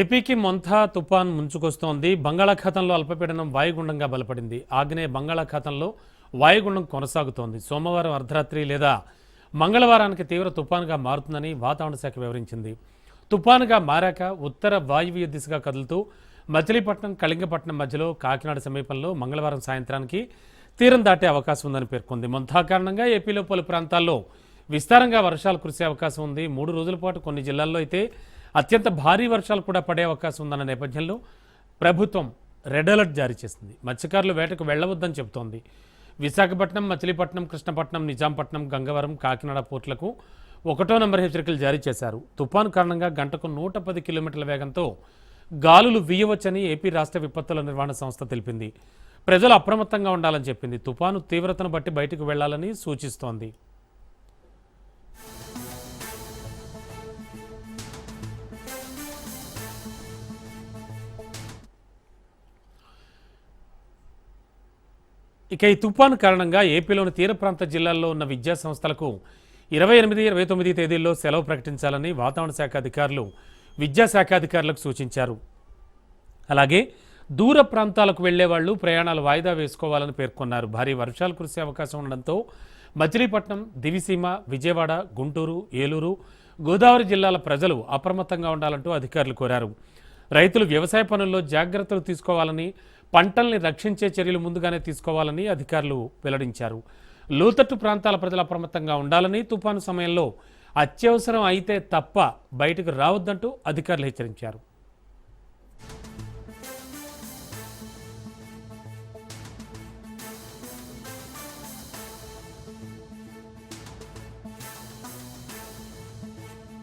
ఏపీకి మొంథా తుఫాన్ ముంచుకొస్తోంది. బంగాళాఖాతంలో అల్పపీడనం వాయుగుండంగా బలపడింది. ఆగ్నేయ బంగాళాఖాతంలో వాయుగుండం కొనసాగుతోంది. సోమవారం అర్ధరాత్రి లేదా మంగళవారానికి తీవ్ర తుఫానుగా మారుతుందని వాతావరణ శాఖ వివరించింది. తుఫానుగా మారాక ఉత్తర వాయువ్య దిశగా కదులుతూ మచిలీపట్నం కళింగపట్నం మధ్యలో కాకినాడ సమీపంలో మంగళవారం సాయంత్రానికి తీరం దాటే అవకాశం ఉందని పేర్కొంది. మొంథా కారణంగా ఏపీలో పలు ప్రాంతాల్లో విస్తారంగా వర్షాలు కురిసే అవకాశం ఉంది. మూడు రోజుల పాటు కొన్ని జిల్లాల్లో అయితే అత్యంత భారీ వర్షాలు కూడా పడే అవకాశం ఉందన్న నేపథ్యంలో ప్రభుత్వం రెడ్ అలర్ట్ జారీ చేసింది. మత్స్యకారులు వేటకు వెళ్ళవద్దని చెబుతోంది. విశాఖపట్నం మచిలీపట్నం కృష్ణపట్నం నిజాంపట్నం గంగవరం కాకినాడ పోర్టులకు ఒకటో నంబర్ హెచ్చరికలు జారీ చేశారు. తుఫాను కారణంగా గంటకు నూట పది కిలోమీటర్ల వేగంతో గాలులు వీయవచ్చని ఏపీ రాష్ట్ర విపత్తుల నిర్వహణ సంస్థ తెలిపింది. ప్రజలు అప్రమత్తంగా ఉండాలని చెప్పింది. తుఫాను తీవ్రతను బట్టి బయటకు వెళ్ళాలని సూచిస్తోంది. ఇక ఈ తుఫాను కారణంగా ఏపీలోని తీర ప్రాంత జిల్లాల్లో ఉన్న విద్యా సంస్థలకు ఇరవై ఎనిమిది ఇరవై తొమ్మిది తేదీల్లో సెలవు ప్రకటించాలని వాతావరణ శాఖ అధికారులు విద్యాశాఖ అధికారులకు సూచించారు. అలాగే దూర ప్రాంతాలకు వెళ్ళే వాళ్ళు ప్రయాణాలు వాయిదా వేసుకోవాలని పేర్కొన్నారు. భారీ వర్షాలు కురిసే అవకాశం ఉండడంతో మచిలీపట్నం దివిసీమ విజయవాడ గుంటూరు ఏలూరు గోదావరి జిల్లాల ప్రజలు అప్రమత్తంగా ఉండాలంటూ అధికారులు కోరారు. రైతులు వ్యవసాయ పనుల్లో జాగ్రత్తలు తీసుకోవాలని పంటల్ని రక్షించే చర్యలు ముందుగానే తీసుకోవాలని అధికారులు వెల్లడించారు. లోతట్టు ప్రాంతాల ప్రజలు అప్రమత్తంగా ఉండాలని తుఫాను సమయంలో అత్యవసరం అయితే తప్ప బయటకు రావద్దంటూ అధికారులు హెచ్చరించారు.